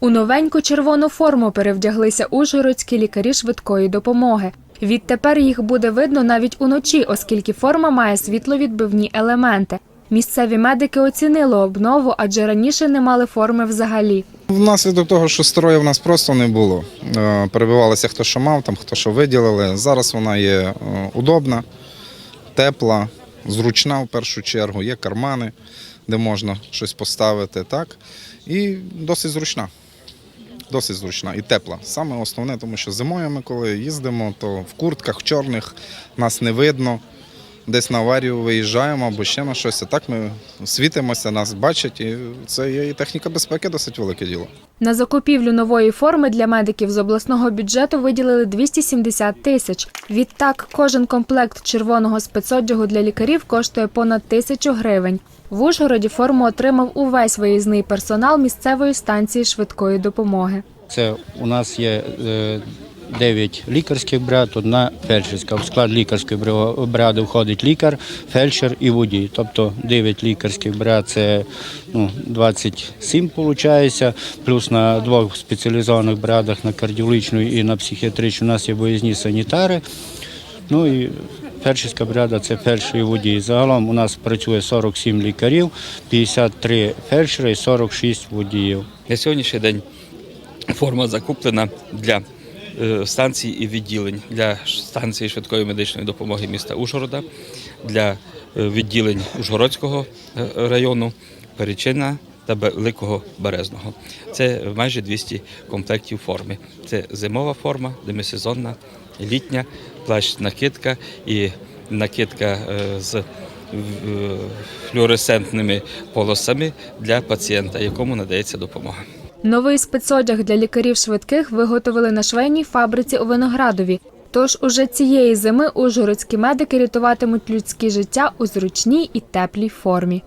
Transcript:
У новеньку червону форму перевдяглися ужгородські лікарі швидкої допомоги. Відтепер їх буде видно навіть уночі, оскільки форма має світловідбивні елементи. Місцеві медики оцінили обнову, адже раніше не мали форми взагалі. Внаслідок того, що строю в нас просто не було. Е, Перебивалися хто що мав, там хто що виділили. Зараз вона є е, удобна, тепла, зручна в першу чергу. Є кармани, де можна щось поставити. так. І досить зручна. Досить зручна і тепла. Саме основне, тому що зимою ми, коли їздимо, то в куртках чорних нас не видно. Десь на аварію виїжджаємо або ще на щось. Так ми світимося, нас бачать, і це є і техніка безпеки досить велике діло. На закупівлю нової форми для медиків з обласного бюджету виділили 270 тисяч. Відтак, кожен комплект червоного спецодягу для лікарів коштує понад тисячу гривень. В Ужгороді форму отримав увесь виїзний персонал місцевої станції швидкої допомоги. Це у нас є е, 9 лікарських бригад, одна фельдшерська. В склад лікарської бригади входить лікар, фельдшер і водій. Тобто 9 лікарських бригад це ну, 27 виходить, плюс на двох спеціалізованих бригадах на кардіологічну і на психіатричну у нас є виїзні санітари. Ну і фельдшерська бригада це фельдшер і водій. Загалом у нас працює 47 лікарів, 53 фельдшери і 46 водіїв. На сьогоднішній день форма закуплена для е, станцій і відділень для станції швидкої медичної допомоги міста Ужгорода, для е, відділень Ужгородського е, району, Перечина та Великого Березного. Це майже 200 комплектів форми. Це зимова форма, демисезонна, літня, плащ-накидка і накидка е, з е, флуоресцентними полосами для пацієнта, якому надається допомога. Новий спецодяг для лікарів швидких виготовили на швейній фабриці у Виноградові. Тож уже цієї зими ужгородські медики рятуватимуть людські життя у зручній і теплій формі.